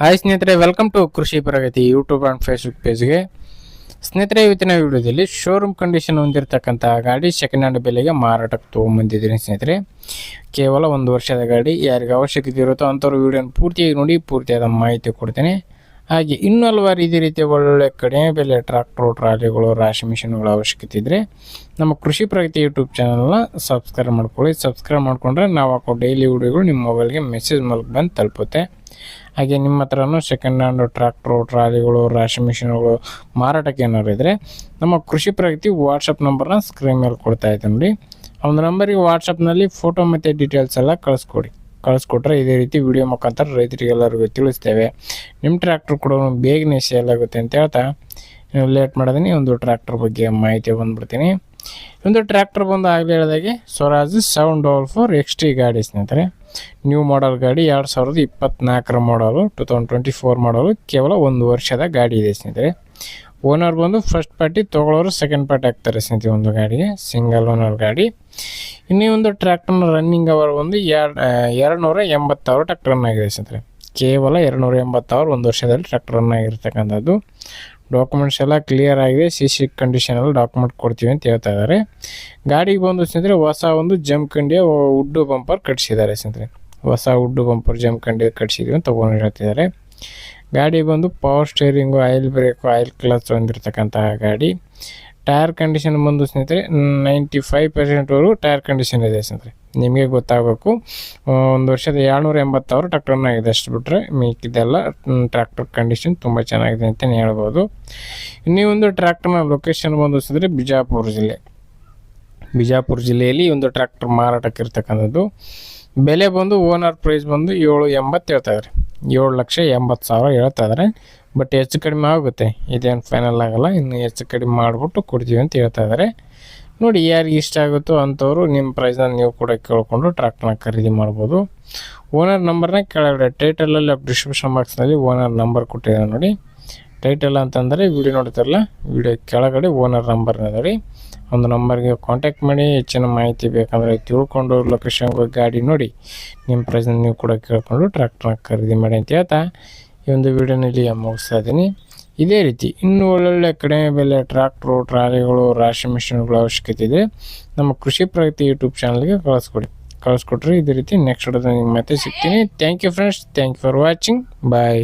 Hi ಸ್ನೇಹಿತರೆ welcome to Krishi Pragati YouTube and Facebook ಪೇಜ್ಗೆ ಸ್ನೇಹಿತರೆ, ಇವತ್ತಿನ ವಿಡಿಯೋದಲ್ಲಿ ಶೋರೂಮ್ ಕಂಡೀಷನ್ ಹೊಂದಿರತಕ್ಕಂಥ ಗಾಡಿ ಸೆಕೆಂಡ್ ಹ್ಯಾಂಡ್ ಬೆಲೆಗೆ ಮಾರಾಟಕ್ಕೆ ತೊಗೊಂಬಂದಿದ್ದೀನಿ ಸ್ನೇಹಿತರೆ. ಕೇವಲ ಒಂದು ವರ್ಷದ ಗಾಡಿ, ಯಾರಿಗೆ ಅವಶ್ಯಕತೆ ಇರುತ್ತೋ ಅಂಥವ್ರು ವಿಡಿಯೋನ ಪೂರ್ತಿಯಾಗಿ ನೋಡಿ, ಪೂರ್ತಿಯಾದ ಮಾಹಿತಿ ಕೊಡ್ತೇನೆ. ಹಾಗೆ ಇನ್ನೂ ಹಲವಾರು ಇದೇ ರೀತಿಯ ಒಳ್ಳೊಳ್ಳೆ ಕಡಿಮೆ ಬೆಲೆ ಟ್ರಾಕ್ಟರ್ ಟ್ರಾಲಿಗಳು ರಾಶಿ ಮಿಷಿನ್ಗಳ ಅವಶ್ಯಕತೆ ಇದ್ದರೆ ನಮ್ಮ ಕೃಷಿ ಪ್ರಗತಿ ಯೂಟ್ಯೂಬ್ ಚಾನಲ್ನ ಸಬ್ಸ್ಕ್ರೈಬ್ ಮಾಡ್ಕೊಳ್ಳಿ. ಸಬ್ಸ್ಕ್ರೈಬ್ ಮಾಡಿಕೊಂಡ್ರೆ ನಾವು ಹಾಕೋ ಡೈಲಿ ವಿಡಿಯೋಗಳು ನಿಮ್ಮ ಮೊಬೈಲ್ಗೆ ಮೆಸೇಜ್ ಮೂಲಕ ಬಂದು ತಲುಪುತ್ತೆ. ಹಾಗೆ ನಿಮ್ಮ ಹತ್ರನೂ ಸೆಕೆಂಡ್ ಹ್ಯಾಂಡ್ ಟ್ರ್ಯಾಕ್ಟ್ರು ಟ್ರಾಲಿಗಳು ರಾಶಿ ಮಿಷಿನ್ಗಳು ಮಾರಾಟಕ್ಕೆ ಏನಾದ್ರು ಇದ್ದರೆ ನಮ್ಮ ಕೃಷಿ ಪ್ರಗತಿ ವಾಟ್ಸಪ್ ನಂಬರ್ನ ಸ್ಕ್ರೀನ್ ಮೇಲೆ ಕೊಡ್ತಾ ಇದ್ದೀನಿ ನೋಡಿ. ಒಂದು ನಂಬರಿಗೆ ವಾಟ್ಸಪ್ನಲ್ಲಿ ಫೋಟೋ ಮತ್ತು ಡೀಟೇಲ್ಸ್ ಎಲ್ಲ ಕಳಿಸ್ಕೊಡಿ. ಕಳಿಸ್ಕೊಟ್ರೆ ಇದೇ ರೀತಿ ವಿಡಿಯೋ ಮುಖಾಂತರ ರೈತರಿಗೆಲ್ಲರಿಗೂ ತಿಳಿಸ್ತೇವೆ. ನಿಮ್ಮ ಟ್ರ್ಯಾಕ್ಟ್ರ್ ಕೂಡ ಬೇಗನೆ ಸೇಲ್ ಆಗುತ್ತೆ ಅಂತ ಹೇಳ್ತಾ ನೀವು ಲೇಟ್ ಮಾಡಿದೀನಿ, ಒಂದು ಟ್ರ್ಯಾಕ್ಟ್ರ್ ಬಗ್ಗೆ ಮಾಹಿತಿ ಬಂದ್ಬಿಡ್ತೀನಿ. ಒಂದು ಟ್ರ್ಯಾಕ್ಟರ್ ಬಂದು ಆಗಲೇ ಹೇಳಿದಾಗೆ Swaraj seven double four X ಗಾಡಿ ಸ್ನೇಹಿತರೆ. ನ್ಯೂ ಮಾಡಲ್ ಗಾಡಿ ಎರಡು ಸಾವಿರದ ಇಪ್ಪತ್ನಾಲ್ಕರ ಮಾಡಲು ಟು ತೌಸಂಡ್ ಟ್ವೆಂಟಿ ಫೋರ್ ಮಾಡಲು ಕೇವಲ ಒಂದು ವರ್ಷದ ಗಾಡಿ ಇದೆ ಸ್ನೇಹಿತರೆ. ಓನರ್ ಬಂದು ಫಸ್ಟ್ ಪಾರ್ಟಿ ತೊಗೊಳೋರು ಸೆಕೆಂಡ್ ಪಾರ್ಟಿ ಹಾಕ್ತಾರೆ ಸ್ನೇಹಿತರೆ ಒಂದು ಗಾಡಿಗೆ ಸಿಂಗಲ್ ಓನರ್ ಗಾಡಿ. ಇನ್ನೂ ಒಂದು ಟ್ರ್ಯಾಕ್ಟರ್ನ ರನ್ನಿಂಗ್ ಅವರ್ ಒಂದು ಎರಡು ಎರಡು ನೂರ ಎಂಬತ್ತಾರು ಟ್ರ್ಯಾಕ್ಟರ್ನಾಗಿದೆ ಸ್ನೇಹಿತರೆ. ಕೇವಲ ಎರಡು ನೂರ ಎಂಬತ್ತಾರು ಒಂದು ವರ್ಷದಲ್ಲಿ ಟ್ರ್ಯಾಕ್ಟರ್ನಾಗಿರ್ತಕ್ಕಂಥದ್ದು ಡಾಕ್ಯುಮೆಂಟ್ಸ್ ಎಲ್ಲ ಕ್ಲಿಯರ್ ಆಗಿದೆ ಸಿ ಸಿ ಕಂಡೀಷನಲ್ಲಿ ಡಾಕ್ಯುಮೆಂಟ್ ಕೊಡ್ತೀವಿ ಅಂತ ಹೇಳ್ತಾ ಇದ್ದಾರೆ ಗಾಡಿಗೆ ಬಂದು ಸ್ನೇಹಿತರೆ, ಹೊಸ ಒಂದು ಜಂಪ್ ಕಂಡಿಯ ಉಡ್ಡು ಬಂಪರ್ ಕಟ್ಸಿದ್ದಾರೆ ಸ್ನೇಹಿತರೆ. ಹೊಸ ಉಡ್ಡು ಬಂಪರ್ ಜಂಪ್ ಕಂಡಿ ಕಟ್ಸಿದ್ವಿ ಅಂತ ಓನರ್ ಹೇಳ್ತಿದ್ದಾರೆ. ಗಾಡಿ ಬಂದು power steering oil brake oil clutch ಹೊಂದಿರತಕ್ಕಂತಹ ಗಾಡಿ. ಟೈರ್ ಕಂಡೀಷನ್ ಬಂದು ಸ್ನೇಹಿತರೆ ನೈಂಟಿ ಫೈವ್ ಪರ್ಸೆಂಟ್ವರೆಗೂ ಟೈರ್ ಕಂಡೀಷನ್ ಇದೆ ಸ್ನೇಹಿತರೆ. ನಿಮಗೆ ಗೊತ್ತಾಗಬೇಕು. ಒಂದು ವರ್ಷದ ಏಳ್ನೂರ ಎಂಬತ್ತಾರು ಟ್ರ್ಯಾಕ್ಟರ್ನ ಆಗಿದೆ ಅಷ್ಟು ಬಿಟ್ಟರೆ ಮಿಕ್ಕಿದೆಲ್ಲ ಟ್ರ್ಯಾಕ್ಟರ್ ಕಂಡೀಷನ್ ತುಂಬ ಚೆನ್ನಾಗಿದೆ ಅಂತಲೇ ಹೇಳ್ಬೋದು. ಇನ್ನೂ ಒಂದು ಟ್ರ್ಯಾಕ್ಟರ್ನ ಲೊಕೇಶನ್ ಬಂದಿಸಿದ್ರೆ ಬಿಜಾಪುರ ಜಿಲ್ಲೆ. ಬಿಜಾಪುರ ಜಿಲ್ಲೆಯಲ್ಲಿ ಒಂದು ಟ್ರ್ಯಾಕ್ಟರ್ ಮಾರಾಟಕ್ಕೆ ಇರ್ತಕ್ಕಂಥದ್ದು ಬೆಲೆ ಬಂದು ಓನರ್ ಪ್ರೈಸ್ ಬಂದು ಏಳು ಎಂಬತ್ತು ಹೇಳ್ತಾ ಇದ್ದಾರೆ. ಏಳು ಲಕ್ಷ ಎಂಬತ್ತು ಸಾವಿರ ಹೇಳ್ತಾ ಇದ್ದಾರೆ. ಬಟ್ ಹೆಚ್ಚು ಕಡಿಮೆ ಆಗುತ್ತೆ. ಇದೇನು ಫೈನಲ್ ಆಗಲ್ಲ. ಇನ್ನು ಹೆಚ್ಚು ಕಡಿಮೆ ಮಾಡಿಬಿಟ್ಟು ಕೊಡ್ತೀವಿ ಅಂತ ಹೇಳ್ತಾ ಇದ್ದಾರೆ. ನೋಡಿ, ಯಾರಿಗೆ ಇಷ್ಟ ಆಗುತ್ತೋ ಅಂಥವ್ರು ನಿಮ್ಮ ಪ್ರೈಸ್ನ ನೀವು ಕೂಡ ಕೇಳಿಕೊಂಡು ಟ್ರ್ಯಾಕ್ಟರ್ನ ಖರೀದಿ ಮಾಡ್ಬೋದು. ಓನರ್ ನಂಬರ್ನ ಕೆಳಗಡೆ ಟೈಟಲಲ್ಲಿ ಡಿಸ್ಕ್ರಿಪ್ಷನ್ ಬಾಕ್ಸ್ನಲ್ಲಿ ಓನರ್ ನಂಬರ್ ಕೊಟ್ಟಿದ್ದಾರೆ ನೋಡಿ. ಟೈಟಲ್ ಅಂತಂದರೆ ವಿಡಿಯೋ ನೋಡ್ತಿರಲ್ಲ ವಿಡಿಯೋ ಕೆಳಗಡೆ ಓನರ್ ನಂಬರ್ನ ನೋಡಿ. ಒಂದು ನಂಬರ್ಗೆ ಕಾಂಟ್ಯಾಕ್ಟ್ ಮಾಡಿ, ಹೆಚ್ಚಿನ ಮಾಹಿತಿ ಬೇಕಂದರೆ ತಿಳ್ಕೊಂಡು ಲೊಕೇಶನ್ ಹೋಗಿ ಗಾಡಿ ನೋಡಿ. ನಿಮ್ಮ ಪ್ರೈಸ್ನ ನೀವು ಕೂಡ ಕೇಳಿಕೊಂಡು ಟ್ರ್ಯಾಕ್ಟರ್ನ ಖರೀದಿ ಮಾಡಿ ಅಂತ ಹೇಳ್ತಾ. ಈ ಒಂದು ವಿಡಿಯೋನಲ್ಲಿ ಮುಗಿಸ್ತಾ ಇದ್ದೀನಿ. ಇದೇ ರೀತಿ ಇನ್ನೂ ಒಳ್ಳೊಳ್ಳೆ ಕಡಿಮೆ ಬೆಲೆ ಟ್ರ್ಯಾಕ್ಟ್ರು ಟ್ರಾಲಿಗಳು ರಾಶಿ ಮಿಷಿನ್ಗಳ ಅವಶ್ಯಕತೆ ಇದೆ. ನಮ್ಮ ಕೃಷಿ ಪ್ರಗತಿ ಯೂಟ್ಯೂಬ್ ಚಾನಲ್ಗೆ ಕಳಿಸ್ಕೊಡಿ. ಕಳಿಸ್ಕೊಟ್ರಿ ಇದೇ ರೀತಿ ನೆಕ್ಸ್ಟ್ ನಿಮ್ಗೆ ಮತ್ತೆ ಸಿಗ್ತೀನಿ. Thank you friends thank you for watching bye